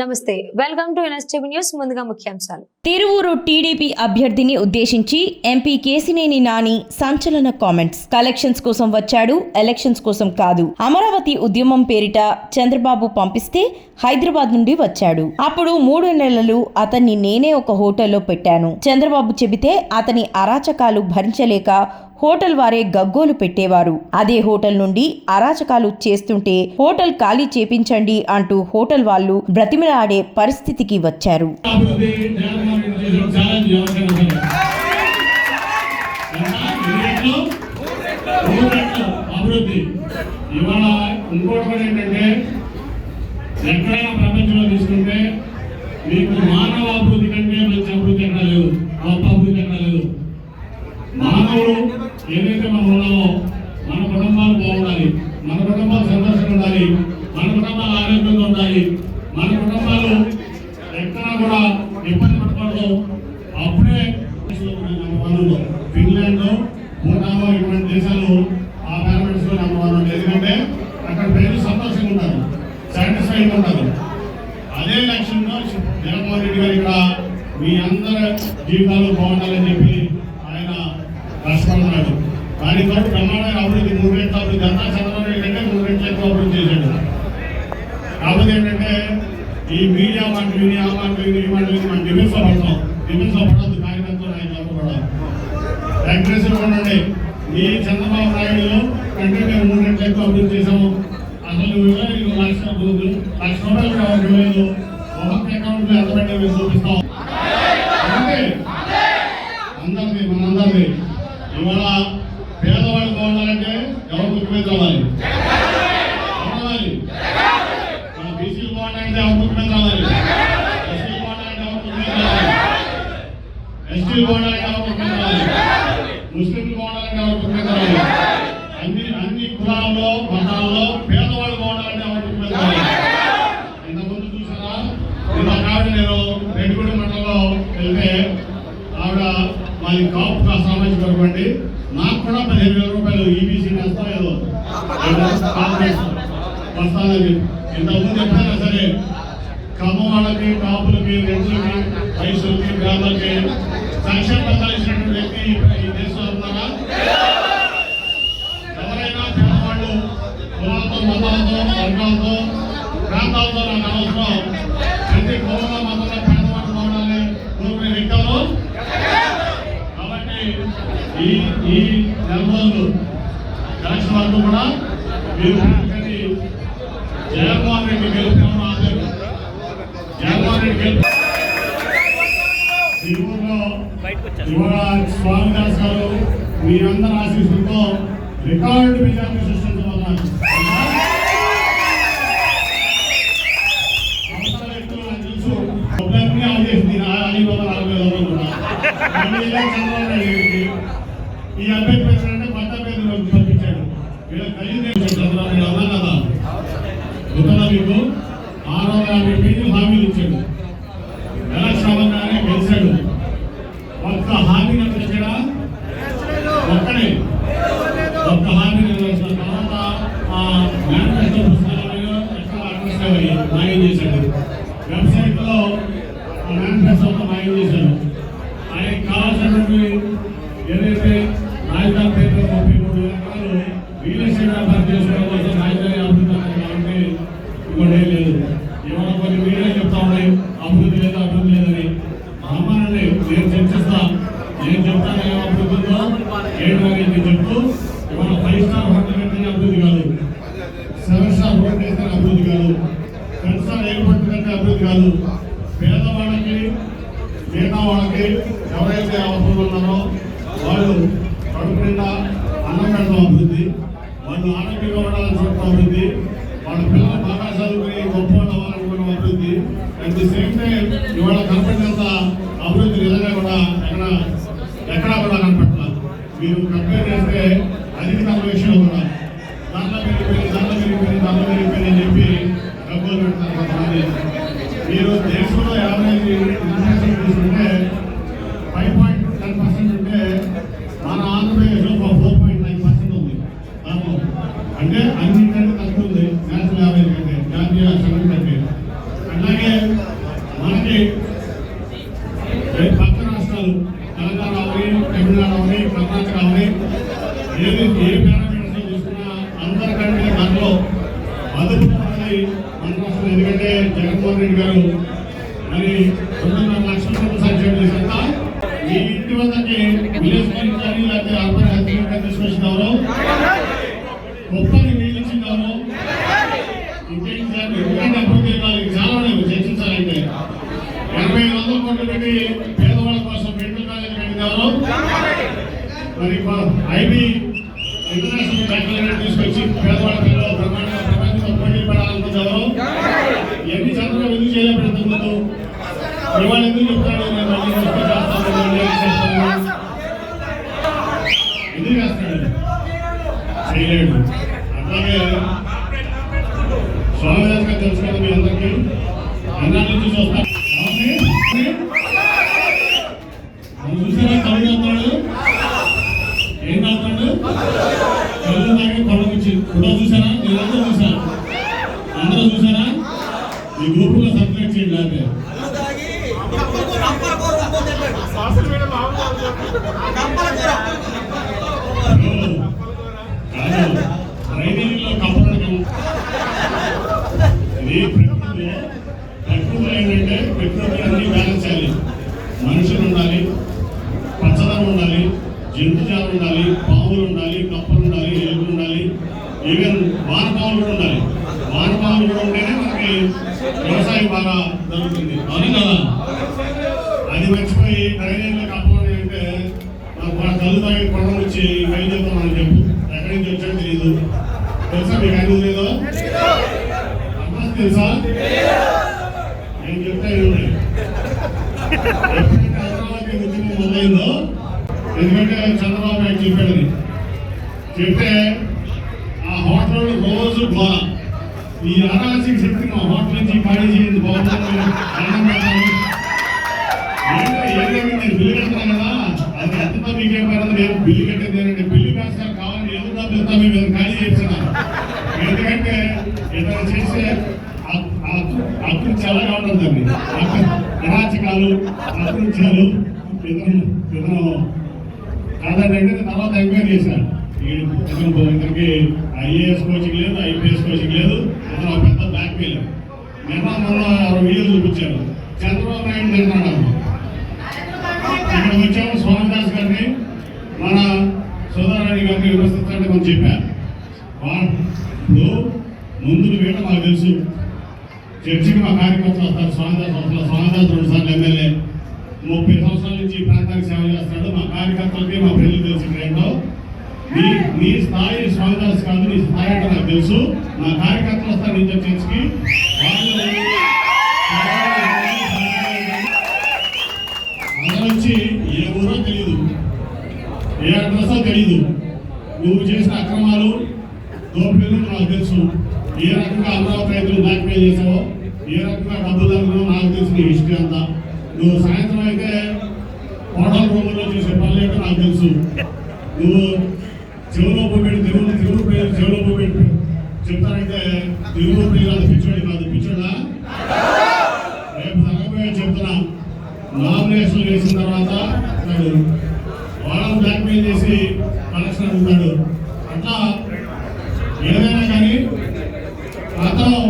నమస్తే. Welcome to NSTV news ముందుగా ముఖ్యాంశాలు. తిరువూరు టీడీపీ అభ్యర్థిని ఉద్దేశించి ఎంపీ కేసినేని నాని సంచలన కామెంట్స్. కలెక్షన్స్ కోసం వచ్చాడు ఎలక్షన్స్ కోసం కాదు. అమరావతి ఉద్యమం పేరిట చంద్రబాబు పంపిస్తే హైదరాబాద్ నుండి వచ్చాడు. అప్పుడు మూడు నెలలు అతన్ని నేనే ఒక హోటల్లో పెట్టాను. చంద్రబాబు చెబితే అతని అరాచకాలు భరించలేక హోటల్ వారే గగ్గోలు పెట్టేవారు. అదే హోటల్ నుండి అరాచకాలు చేస్తుంటే హోటల్ ఖాళీ చేపించండి అంటూ హోటల్ వాళ్ళు బ్రతిమలాడే పరిస్థితికి వచ్చారు. ఇవాళ ఇంకోటి ఏంటంటే ఎక్కడైనా ప్రపంచంలో తీసుకుంటే మీకు మానవ అభివృద్ధి కంటే మంచి అభివృద్ధి ఎక్కడ లేదు? గొప్ప అభివృద్ధి ఎక్కడ లేదు? మానవుడు ఏదైతే మనం ఉన్నామో మన కుటుంబాలు బాగుండాలి మన కుటుంబాలు సంతోషంగా ఉండాలి మన కుటుంబాలు ఆరోగ్యంగా ఉండాలి మన కుటుంబాలు ఎక్కడా కూడా ఇబ్బంది పడకూడదు. అప్పుడే ఫిన్లాండ్ భూటాన్ ఇటువంటి దేశాలు ఆ పార్లమెంట్స్లో నెంబర్ వన్ ఎందుకంటే అక్కడ ప్రజలు సంతోషంగా ఉంటారు. సాటిస్ఫైడ్ ఉంటారు అదే లక్ష్యంలో జగన్మోహన్ రెడ్డి గారు ఇక్కడ మీ అందరి జీవితాలు బాగుండాలని చెప్పి ఆయన కష్టపడుతున్నాడు దానితో బ్రహ్మాండమైన అభివృద్ధి మూడు రెట్ల అభివృద్ధి అంతా చంద్రబాబు నాయుడు కంటే మూడు రెట్ల ఎక్కువ అభివృద్ధి చేశాడు. కాకపోతే ఏంటంటే ఈ మీడియా మాట విని ఆ మాట విని ఈ మాట విని మనం డిఫెన్స్లో పడతాం. డిఫెన్స్ పడద్దు కార్యకర్తలు నాయకులు పడాలి వెంకటేశ్వర ఉండండి ఈ చంద్రబాబు నాయుడు కంటే మేము మూడు రెట్లు ఎక్కువ అభివృద్ధి చేశాము. అసలు నువ్వు లక్ష అభివృద్ధి లక్ష రూపాయలు ఒక్కొక్క అకౌంట్లో చూపిస్తాం అందరిది మనందరిది ఇవాళ పేదవాళ్ళు బాగుండాలంటే ఎవరు ముఖ్యమంత్రి అవ్వాలి మన బీసీలు బాగుండాలంటే ఎవరు ముఖ్యమంత్రి అవ్వాలి ఎస్సీలు బాగుండాలంటే ఎవరు ముఖ్యమంత్రి అవ్వాలి ఎస్టీలు బాగుండాలంటే ఎవరు ముఖ్యమంత్రి అవ్వాలి ముస్లింలు బాగుండాలంటే ఎవరు ముఖ్యమంత్రి అవ్వాలి అన్ని అన్ని కులాల్లో మతాల్లో పేదవాళ్ళు బాగుండాలంటే ఎవరు ముఖ్యమంత్రి అవ్వాలి ఇంతకుముందు చూసారా నిన్న కాదు నేను రెడ్డిగూడెం మండలంలో వెళ్తే ఆవిడ మాది కాపు కా- సామాజిక వర్గం అండి. నాకు కూడా పదిహేను వేల రూపాయలు ఈబీసీ నేస్తా ఏదో. వస్తానని ఇంతకుముందు ఎప్పుడైనా సరే కమ్మ వాళ్ళకి కాపులకి రెడ్లకి వయసులకి గ్రామాలకి సంక్షేమ పథకాలు ఇచ్చినటువంటి వ్యక్తి ఈ- దేశంలో ఉన్నారా? ఎవరైనా పేదవాళ్ళు కులాలతో మతాలతో వర్గాలతో ప్రాంతాలతో నాకు అవసరం ప్రతి కులంలో మతంలో పేదవాళ్ళు బాగుండాలి కోరుకునే వ్యక్తి ఎవరు? కాబట్టి ఈ ఈ నెల రోజులు ఎలక్షన్ వరకు కూడా మీరు జగన్మోహన్ రెడ్డి గెలుపుతామని ఎవరు జగన్మోహన్ రెడ్డి గెలుపు ఈ ఊర్లో ఇవాళ స్వామిదాస్ గారు మీరందరి ఆశీస్సులతో రికార్డు విజయాన్ని సృష్టించబోతున్నారు తెలుసు. ఒకరిని ఆదేశింది నా అలీబాబా రోజులు కూడా. ఈ అబ్బాయి పెట్టారంటే కొత్త పేరు పంపించాడు వీళ్ళ ఖరీదు అన్నా కదా. గుర్తుందా మీకు. ఆరు వందల యాభై పేజీలు హామీలు ఇచ్చాడు. ఎలక్షన్ అవ్వగానే గెలిచాడు? ఒక్క హామీ నెరవేర్చాడా ఒక్కడే. ఒక్క హామీ నెరవేర్చిన తర్వాత ఆ మేనిఫెస్టో పుస్తకాలు ఎక్కడ అడ్రస్ అయ్యి మాయం చేశాడు? ఎయిర్పోర్ట్ అభివృద్ధి కాదు పేదవాళ్ళకి మిగతా వాళ్ళకి ఎవరైతే అవసరం ఉన్నారో వాళ్ళు కడుపు నిండా అన్నం పెడతాం అభివృద్ధి. వాళ్ళు ఆరోగ్యంగా ఉండాలని చూడటం అభివృద్ధి. వాళ్ళ పిల్లలు బాగా చదువుకుని గొప్ప వాళ్ళు అవ్వాలనుకున్న అభివృద్ధి. అట్ ది సేమ్ టైం ఇవాళ కనపడినంత అభివృద్ధి నిజంగా కూడా ఎక్కడ ఎక్కడా కూడా కనపడలేదు మీరు కంపేర్ చేస్తే అది తమ విషయం కూడా. దాంట్లో పెరిగిపోయింది దాంట్లో పెరిగిపోయింది దాంట్లో పెరిగిపోయింది అని చెప్పి డబ్బులు పెడతారు కొంతమంది మీరు దేశంలో యావరేజ్ ఇన్ఫ్లేషన్ తీసుకుంటే ఫైవ్ పాయింట్ టెన్ పర్సెంట్ ఉంటే మన ఆంధ్రప్రదేశ్లో ఒక ఫోర్ పాయింట్ నైన్ పర్సెంట్ ఉంది. దాంట్లో అంటే అన్నింటికంటే తక్కువ ఉంది. నేషనల్ యావరేజ్ కంటే జాతీయ సగం కంటే. అలాగే మనకి పక్క రాష్ట్రాలు తెలంగాణ అవని తమిళనాడు అవని కర్ణాటక అవని ఏ గారు మరి రెండున్నర లక్షల రూపాయలు సంక్షేమ చేశాక మీ ఇంటి వద్దకి విలేజ్ కానీ లేకపోతే అర్బన్ హెల్త్ తీసుకొచ్చినారు గొప్పని నీళ్ళు ఇచ్చినారు అభివృద్ధి వాళ్ళకి చాలా ఉన్నాయి చర్చించాలంటే ఎనభై ఐదు వందల కోట్లు పెట్టి పేదవాళ్ళ కోసం మెడికల్ కట్టినారు మరి ఐబీ ఇంటర్నేషనల్ బ్యాంకులను తీసుకొచ్చి పేదవాళ్ళ పిల్లలు బ్రహ్మాండంగా ప్రపంచంలో పోటీ పడాలనుకుంటారు ఎన్ని చంద్రబాబు ఎందుకు చేయలేకపోతే ముందు ఇవాళ ఎందుకు చెప్తాడు నేను మళ్ళీ వస్తే చేస్తాను మళ్ళీ చేస్తాను ఎందుకు చేస్తాడు చేయలేడు అట్లాగే గారు తెలుసు కదా మీ అందరికీ? అన్నాళ్ళ నుంచి చూస్తాను చూసారా? కళ్ళు అవుతాడు ఏం అవుతాడు కళ్ళు తాగి కళ్ళు నుంచి కూడా చూసారా? మీరందరూ చూసారా? అందరూ చూసారా? ఈ గ్రూపులో సబ్స్క్రైబ్ చేయండి లేకపోతే. కాదు. జంతుజాలం ఉండాలి పాములు ఉండాలి కప్పలు ఉండాలి ఎలుకలు ఉండాలి. ఈవెన్ వానపాములు కూడా ఉండాలి. వానపాములు కూడా ఉంటేనే మనకి వ్యవసాయం బాగా జరుగుతుంది. అవును కదా? అది మర్చిపోయి డ్రైనేజ్లో కప్పని అంటే మన కళ్ళు తాగి కొండ నుంచి బయలుదేరుతాం అని చెప్పు. ఎక్కడి నుంచి వచ్చాడో తెలియదు తెలుసా మీకు అన్ని లేదో అడ్రస్ తెలుసా? నేను చెప్తే ఎప్పుడైతే హైదరాబాద్ ఉద్యమం మొదలైందో ఎందుకంటే చంద్రబాబు నాయుడు చెప్తే ఆ హోటల్ రోజు బా. ఈ అరాచక శక్తి మా హోటల్ నుంచి ఖాళీ చేయండి బాగుంటుంది. అన్నం పెడతాను నేను బిల్లు కడతాను కదా అది ఎంతతో మీకేం పడదు నేను బిల్లు కట్టేది బిల్లు కాదు సార్ కావాలి డబ్బులు మీద ఖాళీ చేస్తున్నా ఎందుకంటే ఇతను చేసే అప్పుడు చల్లగా ఉంటుందండి అరాచకాలు అకృత్యాలు ఏదైనా ఇతను కాదంటే తర్వాత ఎంక్వైరీ చేశారు. ఈ- ఐఏఎస్ కోచింగ్ లేదు ఐపీఎస్ కోచింగ్ లేదు అసలు పెద్ద బ్యాక్ మెయిల్ నిన్న మొన్న వీడియో చూపించారు చంద్రబాబు నాయుడు తిన్నాడు ఇక్కడ వచ్చాము స్వామిదాస్ గారిని. మన సోదరాణి గారిని విమర్శించండి మనం చెప్పారు. వాళ్ళు ఇప్పుడు ముందు వేట మాకు తెలుసు. చర్చికి మా కార్యకర్తలు వస్తారు. స్వామిదాస్ వస్తారు. స్వామిదాస్ రెండు సార్లు ఎమ్మెల్యే. ముప్పై సంవత్సరాల నుంచి ఈ ప్రాంతానికి సేవ చేస్తాడు మా కార్యకర్తలకి మా ప్రజలు తెలుసు ఇక్కడ ఏంటో నీ నీ స్థాయి స్వామిదాస్ కాదు నీ స్థాయి అంటే నాకు తెలుసు. మా కార్యకర్తలు వస్తారు నీతో చర్చికి. ఏ ఊరో తెలియదు ఏ అడ్రస్సో తెలియదు నువ్వు చేసిన అక్రమాలు దోపిడీలు నాకు తెలుసు. ఏ రకంగా అమరావతి రైతులు బ్లాక్మెయిల్ చేసావో ఏ రకంగా డబ్బులు తగ్గులో నాకు తెలుసు నీ హిస్టరీ అంతా నువ్వు సాయంత్రం అయితే హోటల్ చూసే పని పనులు నాకు తెలుసు నువ్వు చెవులో పెట్టి తిరుగు తిరుగు ప్రజలు చెవులో పెట్టి చెప్తానంటే తిరుగు ప్రజలు పిచ్చోడి కాదు పిచ్చోడా? రేపు జరగబోయే చెప్తున్నా. నామినేషన్ వేసిన తర్వాత అతడు వాళ్ళని బ్లాక్మెయిల్ చేసి కలెక్షన్ అడుగుతాడు. అట్లా ఏదైనా కానీ అతను